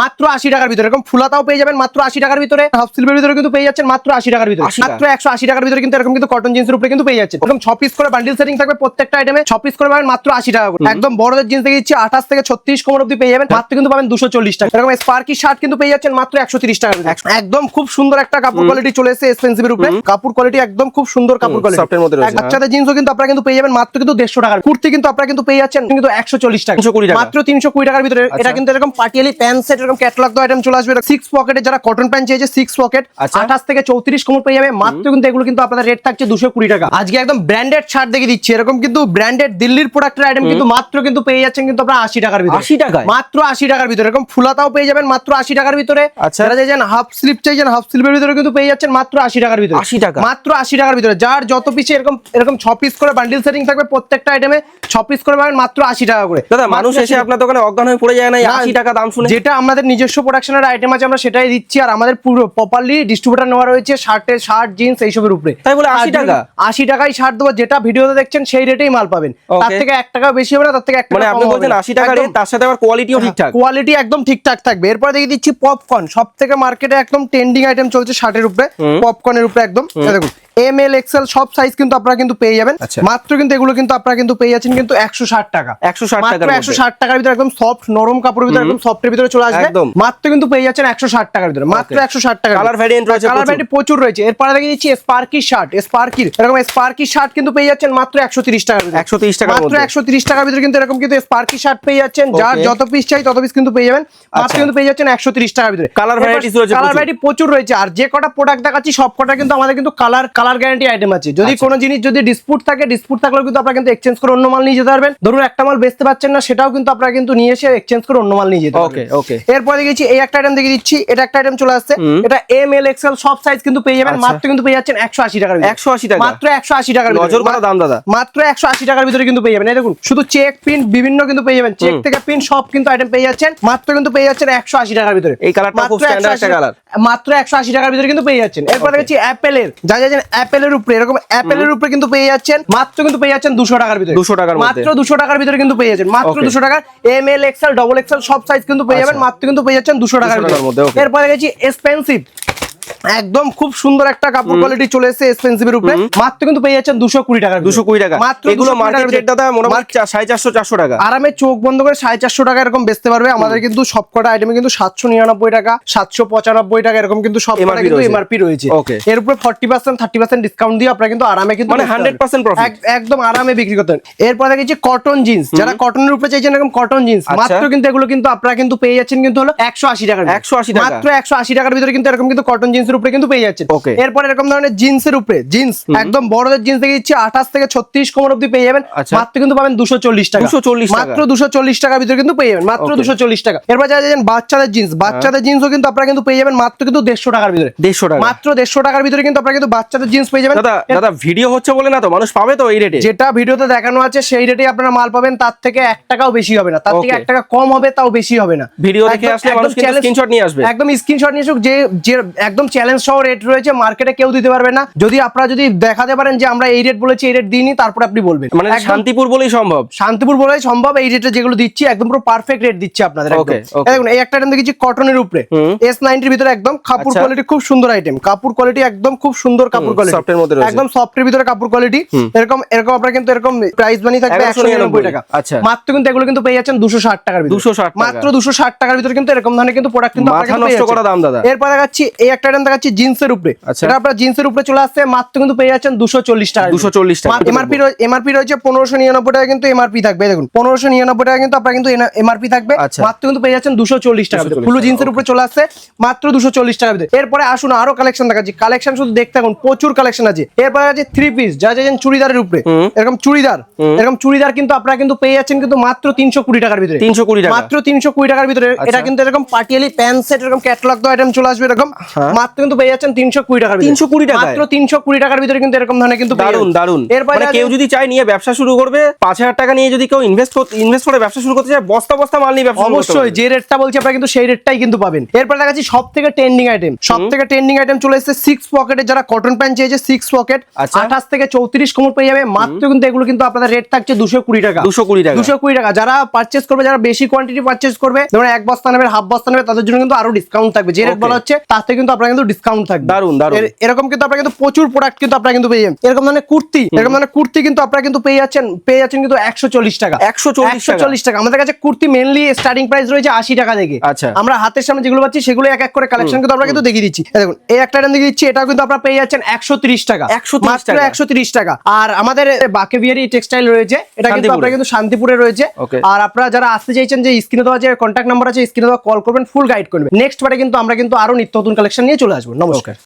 মাত্র আশি টাকার ভিতরে। এরকম ফুলাতাও পেয়ে যাবেন মাত্র আশি টাকার ভিতরে। হাফ সিল্ভের ভিতরে কিন্তু পেয়ে যাচ্ছেন মাত্র আশি টাকার ভিতরে। মাত্র একশো আশি টাকার ভিতরে কিন্তু এরকম কিন্তু কটন জিন্সের উপরে কিন্তু পেয়ে যাচ্ছে এরকম ছ পিস করে বান্ডিল সেটিং থাকবে প্রত্যেকটা আইটেমে ছ পিস করে পাবেন মাত্র আশি টাকা করে। একদম বড়দের জিন্স থেকে দিচ্ছি আঠাশ থেকে ছত্রিশ কোমর অব্দি পেয়ে যাবেন। মাত্র কিন্তু পাবেন দুশো চল্লিশ টাকা। এরকম স্পার্কি শার্ট কিন্তু পেয়ে যাচ্ছেন মাত্র একশো তিরিশ টাকা একদম খুব সুন্দর একটা কাপড় কোয়ালিটি চলে এসেছে এক্সপেন্সিভের উপরে। কাপড় কোয়ালিটি একদম খুব সুন্দর কাপড় কোয়ালিটি মধ্যে বাচ্চাদের জিন্সও কিন্তু আপনারা কিন্তু পেয়ে যাবেন মাত্র কিন্তু দেড়শো টাকার। কুর্তি কিন্তু আপনারা কিন্তু পেয়ে যাচ্ছেন কিন্তু একশো চল্লিশ টাকা। 320 মাত্র তিনশো কুড়ি টাকার ভিতরে। এটা আচ্ছা। কিন্তু এরকম পাটিয়ালি প্যান্ট সেট এরকম ক্যাটালগ তো আইটেম চলে আসবে। সিক্স পকেটে যারা কটন প্যান্ট চেয়েছে সিক্স পকেট। আঠাশ থেকে চৌত্রিশ কোমর পেয়ে যাবে। মাত্র কিন্তু এগুলো কিন্তু আপনাদের রেট থাকছে দুশো কুড়ি টাকা। আজকে একদম ব্র্যান্ডেড শার্ট দেখে দিচ্ছি। এরকম কিন্তু ব্র্যান্ডেড দিল্লির প্রোডাক্টের আইটেম কিন্তু মাত্র কিন্তু পেয়ে যাচ্ছেন কিন্তু আপনারা আশি টাকার ভিতরে। 80 টাকায়? মাত্র আশি টাকার ভিতরে। এরকম ফুলাতাও পেয়ে যাবেন মাত্র আশি টাকার ভিতরে। আচ্ছা। যারা চাইছেন হাফ স্লিপ চাইছেন হাফ স্লিপের ভিতরে কিন্তু পেয়ে যাচ্ছেন মাত্র আশি টাকার ভিতরে। 80 টাকা? মাত্র আশি টাকার ভিতরে। যার যত পিসে এরকম এরকম ছ পিস করে বান্ডিল সেটিং থাকবে প্রত্যেকটা আইটেমে ছ পিস করে পাবেন মাত্র আশি টাকা করে। দাদা মানুষ এসে আপনার দোকানে অজ্ঞান হয়ে পড়ে যায় না না, আশি টাকা দাম শুনে। যেটা আমাদের নিজস্ব প্রোডাকশনের আইটেম আছে আমরা সেটাই দিচ্ছি আর আমাদের পুরো প্রপারলি ডিস্ট্রিবিউটার নেওয়া রয়েছে শার্টের শার্ট জিন্স এইসবের উপরে। তাই বলে 80 টাকা? আশি টাকায় শার্ট দেবো যেটা ভিডিওতে দেখছেন সেই রেটেই মাল পাবেন। তার থেকে এক টাকা বেশি হবে না তার থেকে এক মানে টাকা আপনি বলছেন আশি টাকা তার সাথে আবার কোয়ালিটিও ঠিকঠাক। কোয়ালিটি একদম ঠিকঠাক থাকবে। এরপরে দেখে দিচ্ছি পপকর্ন সব থেকে মার্কেটে একদম ট্রেন্ডিং আইটেম চলছে শার্টের উপরে পপকর্নের উপরে একদম। দেখুন এম এল এক্সেল সব সাইজ কিন্তু আপনারা কিন্তু পেয়ে যাবেন। আচ্ছা। মাত্র কিন্তু এগুলো কিন্তু আপনারা কিন্তু পেয়ে যাচ্ছেন কিন্তু একশো ষাট টাকা। 160 মাত্র টাকার একশো ষাট টাকার ভিতরে একদম সফট নরম কাপড়ের ভিতরে একদম সফটের ভিতরে চলে আসবে। একদম। মাত্র কিন্তু পেয়ে যাচ্ছেন একশো ষাট টাকার ভিতরে। মাত্র একশো ষাট টাকা Colour variant রয়েছে কালার প্রচুর। প্রচুর রয়েছে। এরপরে দেখে দিচ্ছি স্পার্কি শার্ট স্পার্কির এরকম স্পার্কি শার্ট কিন্তু পেয়ে যাচ্ছেন মাত্র একশো তিরিশ টাকা 130 টাকার মাত্র একশো তিরিশ টাকার ভিতরে কিন্তু এরকম কিন্তু স্পার্কি শার্ট পেয়ে যাচ্ছেন। যার যত পিস চাই তত পিস কিন্তু পেয়ে যাবেন। মাত্র আচ্ছা। কিন্তু পেয়ে যাচ্ছেন একশো তিরিশ টাকার ভিতরে। Varieties রয়েছে কালার। ভ্যারাইটি প্রচুর রয়েছে। আর যে কটা প্রোডাক্ট দেখাচ্ছি সব কটা কিন্তু আমাদের কিন্তু কালার কালার গ্যারান্টি আইটেম আছে। যদি আচ্ছা। কোনো জিনিস যদি ডিসপুট থাকে ডিসপুট থাকলেও কিন্তু আপনারা কিন্তু এক্সচেঞ্জ করে অন্য মাল নিয়ে যেতে পারবেন। ধরুন একটা মাল বেচতে পারছেন না সেটাও কিন্তু আপনারা কিন্তু নিয়ে এসে এক্সচেঞ্জ করে অন্য মাল নিয়ে যেতে পারবেন। Okay. এরপরে দেখেছি এই একটা আইটেম দেখে দিচ্ছি এটা একটা আইটেম চলে আসছে। এটা এম এল এক্সেল সব সাইজ কিন্তু পেয়ে যাবেন। আচ্ছা। মাত্র কিন্তু পেয়ে যাচ্ছেন একশো আশি টাকার ভিতরে। 180 টাকা? মাত্র একশো আশি টাকার নজর করা দাম দাদা। মাত্র একশো আশি টাকার ভিতরে কিন্তু পেয়ে যাবেন। এই দেখুন শুধু চেক পিন বিভিন্ন কিন্তু পেয়ে যাবেন। চেক থেকে পিন সব কিন্তু আইটেম পেয়ে যাচ্ছেন। মাত্র কিন্তু পেয়ে যাচ্ছেন একশো আশি টাকার ভিতরে। এই কালারটা খুব 180 একটা কালার। মাত্র একশো আশি টাকার ভিতরে কিন্তু পেয়ে যাচ্ছেন। এরপর দেখছি অ্যাপেলের যা যা অ্যাপেলের উপরে এরকম অ্যাপেলের উপরে কিন্তু পেয়ে যাচ্ছেন মাত্র কিন্তু পেয়ে যাচ্ছেন দুশো টাকার ভিতরে। দুশো টাকার মাত্র দুশো টাকার ভিতরে কিন্তু পেয়ে যাচ্ছেন মাত্র দুশো টাকা। M L XL double XL সব সাইজ কিন্তু পেয়ে যাবেন আচ্ছা। মাত্র কিন্তু পেয়ে যাচ্ছেন দুশো টাকার 200 টাকার মধ্যে, মধ্যে এরপরে গেছি এক্সপেন্সিভ একদম খুব সুন্দর একটা কাপড় কোয়ালিটি চলে এসেছে এক্সপেন্সিভের উপরে। মাত্র কিন্তু পেয়ে যাচ্ছেন দুশো কুড়ি টাকার দুশো কুড়ি টাকা। মাত্র এগুলো মার্কেট রেট দাদা মোটামুটি সাড়ে চারশো চারশো টাকা। আরামে চোখ বন্ধ করে সাড়ে চারশো টাকা এরকম বেচতে পারবে। আমাদের কিন্তু সবকটা আইটেমে কিন্তু সাতশো নিরানব্বই টাকা সাতশো পঁচানব্বই টাকা এরকম কিন্তু সব কিন্তু এমআরপি রয়েছে। এর উপরে forty percent thirty percent discount দিয়ে আপনারা কিন্তু আরামে কিন্তু মানে বেচতে 100% পারবেন। profit। এক- একদম আরামে বিক্রি করতেন পারেন। এরপরে দেখেছি কটন জিন্স যারা কটনের উপরে চাইছেন এরকম কটন জিন্স আচ্ছা। মাত্র কিন্তু এগুলো কিন্তু আপনারা কিন্তু পেয়ে যাচ্ছেন কিন্তু হলো একশো আশি টাকা একশো আশি টাকা। মাত্র একশো আশি টাকার ভিতরে কিন্তু এরকম কিন্তু কটন জিন্সের উপরে কিন্তু পেয়ে যাচ্ছেন। Okay. এরপরে এরকম ধরনের জিন্সের উপরে জিন্স একদম বড়দের জিন্স দেখে দিচ্ছি আঠাশ থেকে ছত্রিশ কোমর অব্দি পেয়ে যাবেন। আচ্ছা। মাত্র কিন্তু পাবেন দুশো চল্লিশ টাকা। 240 টাকা। মাত্র দুশো চল্লিশ টাকার ভিতরে কিন্তু পেয়ে যাবেন মাত্র দুশো চল্লিশ টাকা। এরপর যারা যাচ্ছেন বাচ্চাদের জিন্স বাচ্চাদের জিন্সও কিন্তু আপনারা কিন্তু পেয়ে যাবেন মাত্র কিন্তু দেড়শো টাকার ভিতরে। দেড়শো টাকা। মাত্র দেড়শো টাকার ভিতরে কিন্তু আপনারা কিন্তু বাচ্চাদের জিন্স পেয়ে যাবেন। দাদা দাদা ভিডিও হচ্ছে বলে না তো? মানুষ পাবে তো এই রেটে যেটা ভিডিওতে দেখানো আছে সেই রেটে আপনারা মাল পাবেন তার থেকে এক টাকাও বেশি হবে না। তার থেকে. এক টাকা কম হবে তাও বেশি হবে না। ভিডিও দেখে আসলে মানুষ স্ক্রিনশট নিয়ে আসবে। একদম স্ক্রিনশট নিয়ে আসুক যে যে একদম চ্যালেঞ্জ সহ রেট রয়েছে মার্কেটে কেউ দিতে পারবে না। যদি আপনারা যদি দেখাতে পারেন যে আমরা এই রেট বলেছি এই রেট দিইনি তারপরে আপনি বলবেন। মানে শান্তিপুর বলেই সম্ভব? শান্তিপুর বলে সম্ভব এই রেটে যেগুলো দিচ্ছি একদম পুরো পারফেক্ট রেট দিচ্ছি আপনাদের দেখুন এই একটা আইটেম দেখেছি কটনের উপরে। এস নাইনটির ভিতরে একদম কাপড় আচ্ছা। কোয়ালিটি খুব সুন্দর আইটেম কাপড় কোয়ালিটি একদম খুব সুন্দর কাপড় কোয়ালিটি একদম সফটের ভিতরে কাপড় কোয়ালিটি এরকম এরকম আপনার কিন্তু এরকম প্রাইস বানি থাকবে একশো নিরানব্বই টাকা। আচ্ছা। মাত্র কিন্তু এগুলো কিন্তু পেয়ে যাচ্ছেন দুশো ষাট টাকার 260 টাকা। মাত্র দুশো ষাট টাকার ভিতরে কিন্তু এরকম ধরনের কিন্তু প্রোডাক্ট কিন্তু আপনারা মাথা নষ্ট করা দাম দাদা। এরপর দেখাচ্ছি এই একটা আইটেম দেখাচ্ছি জিন্সের উপরে। আচ্ছা। এটা আপনার জিন্সের উপরে চলে আসছে মাত্র কিন্তু পেয়ে যাচ্ছেন দুশো চল্লিশ টাকা 240 টাকা। এমআরপি এমআরপি রয়েছে পনেরোশো নিরানব্বই টাকা কিন্তু এমআরপি থাকবে দেখুন। পনেরোশো নিরানব্বই টাকা কিন্তু আপনার কিন্তু এমআরপি থাকবে আচ্ছা। মাত্র কিন্তু পেয়ে যাচ্ছেন দুশো চল্লিশ টাকা 240 ফুল জিন্সের উপরে চলে আসছে মাত্র দুশো চল্লিশ টাকা এরপরে আসুন আরও কালেকশন দেখাচ্ছি। কালেকশন শুধু দেখতে থাকুন প্রচুর কালেকশন আছে। এরপরে আছে থ্রি পিস যা যাচ্ছেন চুড়িদারের উপরে। এরকম চুড়িদার এরকম চুড়িদার কিন্তু আপনারা কিন্তু পেয়ে যাচ্ছেন কিন্তু মাত্র তিনশো কুড়ি টাকার ভিতরে। 320 টাকা। মাত্র তিনশো কুড়ি টাকার ভিতরে। এটা আচ্ছা। কিন্তু এরকম পাটিয়ালি প্যান্ট সেট এরকম ক্যাটালগ তো আইটেম চলে আসবে এরকম। হ্যাঁ। মাত্র কিন্তু পেয়ে যাচ্ছেন তিনশো কুড়ি টাকার ভিতরে। 320 টাকায়? মাত্র তিনশো কুড়ি টাকার ভিতরে কিন্তু এরকম ধরনের কিন্তু দারুণ দারুণ এরপরে মানে কেউ যদি চায় নিয়ে ব্যবসা শুরু করবে পাঁচ হাজার টাকা নিয়ে যদি কেউ ইনভেস্ট ইনভেস্ট করে ব্যবসা শুরু করতে চায় বস্তা বস্তা মাল নিয়ে ব্যবসা অবশ্যই যে রেটটা বলছি আপনারা কিন্তু সেই রেটটাই কিন্তু পাবেন। এরপর দেখাচ্ছি সব থেকে ট্রেন্ডিং আইটেম সব থেকে ট্রেন্ডিং আইটেম চলে এসেছে সিক্স পকেটের যারা কটন প্যান্ট চেয়েছে সিক্স পকেট আচ্ছা। আঠাশ থেকে চৌত্রিশ কোমর পেয়ে যাবে। মাত্র কিন্তু এগুলো কিন্তু আপনাদের রেট থাকছে দুশো কুড়ি টাকা। 220 টাকা। দুশো কুড়ি টাকা। যারা পারচেস করবে যারা বেশি কোয়ান্টিটি পারচেস করবে ধরুন এক বস্তা নেবে হাফ বস্তা নেবে তাদের জন্য কিন্তু আরও ডিসকাউন্ট থাকবে। যে রেট বলা হচ্ছে তাতে কিন্তু আপনার কিন্তু ডিসকাউন্ট থাকবে। দারুণ, দারুণ। এর- এরকম কিন্তু আপনারা কিন্তু প্রচুর প্রোডাক্ট কিন্তু আপনারা কিন্তু পেয়ে যাবেন। এরকম ধরনের কুর্তি এরকম ধরনের কুর্তি কিন্তু আপনারা কিন্তু পেয়ে যাচ্ছেন পেয়ে যাচ্ছেন কিন্তু একশো চল্লিশ টাকা। 140 টাকা। চল্লিশ টাকা। আমাদের কাছে কুর্তি মেনলি স্টার্টিং প্রাইস রয়েছে আশি টাকা থেকে। আচ্ছা। আমরা হাতের সামনে যেগুলো পাচ্ছি সেগুলো এক এক করে কালেকশন কিন্তু আমরা কিন্তু দেখিয়ে দিচ্ছি। দেখুন এই একটা আইটেম দেখিয়ে দিচ্ছি এটাও কিন্তু আপনারা পেয়ে যাচ্ছেন একশো তিরিশ টাকা। 130 মাত্র টাকা। একশো তিরিশ টাকা। আর আমাদের বাকেবিয়ারি টেক্সটাইল রয়েছে এটা কিন্তু আপনারা কিন্তু শান্তিপুরে রয়েছে। আর আপনারা যারা আসতে চাইছেন যে স্ক্রিনে দেওয়া যে কন্ট্যাক্ট নাম্বার আছে স্ক্রিনে দেওয়া কল করবেন ফুল গাইড করবেন। নেক্সট বারে কিন্তু আমরা কিন্তু আরও নিত্য নতুন কালেকশন নিয়ে চলে আসব নমস্কার